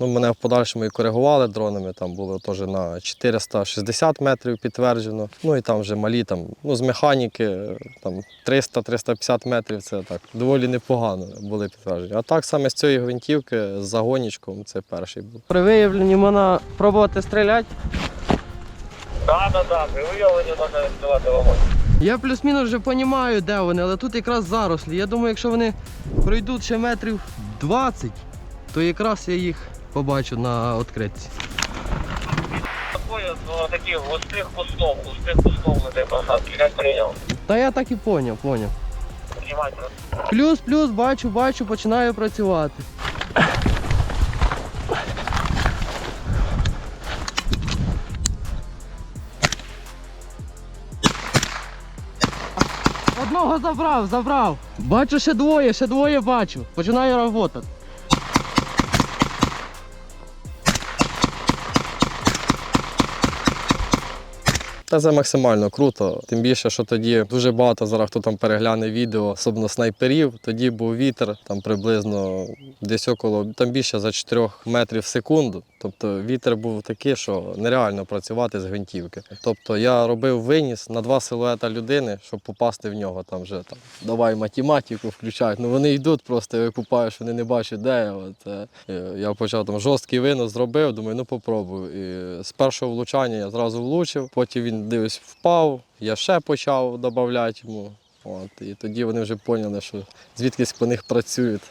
Ну, мене в подальшому і коригували дронами, там було теж на 460 метрів підтверджено. Ну і там вже малі, там, ну, з механіки там 300-350 метрів це так доволі непогано були підтверджені. А так саме з цієї гвинтівки з загонічком це перший був. При виявленні можна пробувати стріляти. Так, так, так, при виявленні можна відкривати вогонь. Я плюс-мінус вже розумію, де вони, але тут якраз зарослі. Я думаю, якщо вони пройдуть ще метрів 20, то якраз я їх побачу на відкритці. Ну, таких густих кустов, густих кустов посадке, как. Та я так і поняв, поняв. Плюс, плюс, бачу, бачу, починаю працювати. Одного забрав, забрав. Бачу ще двоє, ще двоє бачу. Починаю працювати. Та це максимально круто. Тим більше, що тоді дуже багато зараз хто там перегляне відео, особливо снайперів. Тоді був вітер там приблизно десь около там більше за 4 метрів в секунду. Тобто вітер був такий, що нереально працювати з гвинтівки. Тобто я робив виніс на два силуета людини, щоб попасти в нього. Там вже там давай математику включають. Ну вони йдуть просто, я купаєш, вони не бачать, де я. От, е, е, я почав там жорсткий винос зробив, думаю, ну попробую. І з першого влучання я зразу влучив, потім дивись, впав, я ще почав додавати йому. От, і тоді вони вже поняли, що звідкись по них працюють.